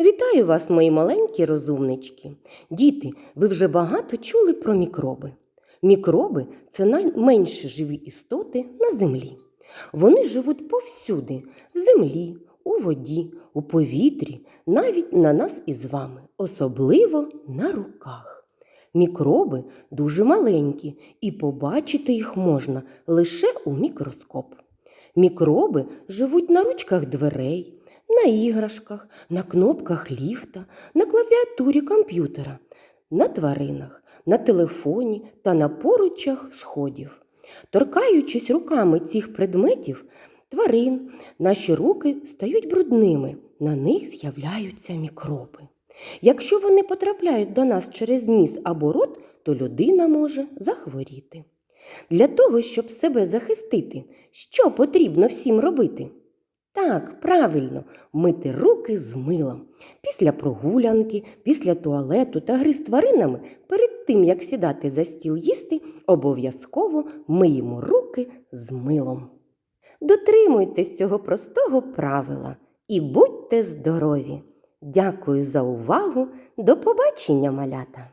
Вітаю вас, мої маленькі розумнички. Діти, ви вже багато чули про мікроби. Мікроби це найменші живі істоти на землі. Вони живуть повсюди, в землі, у воді, у повітрі, навіть на нас із вами, особливо на руках. Мікроби дуже маленькі, і побачити їх можна лише у мікроскоп. Мікроби живуть на ручках дверей, на іграшках, на кнопках ліфта, на клавіатурі комп'ютера, на тваринах, на телефоні та на поручах сходів. Торкаючись руками цих предметів, тварин, наші руки стають брудними, на них з'являються мікроби. Якщо вони потрапляють до нас через ніс або рот, то людина може захворіти. Для того, щоб себе захистити, що потрібно всім робити? Так, правильно, мити руки з милом. Після прогулянки, після туалету та гри з тваринами, перед тим як сідати за стіл їсти, обов'язково миємо руки з милом. Дотримуйтесь цього простого правила і будьте здорові! Дякую за увагу! До побачення, малята!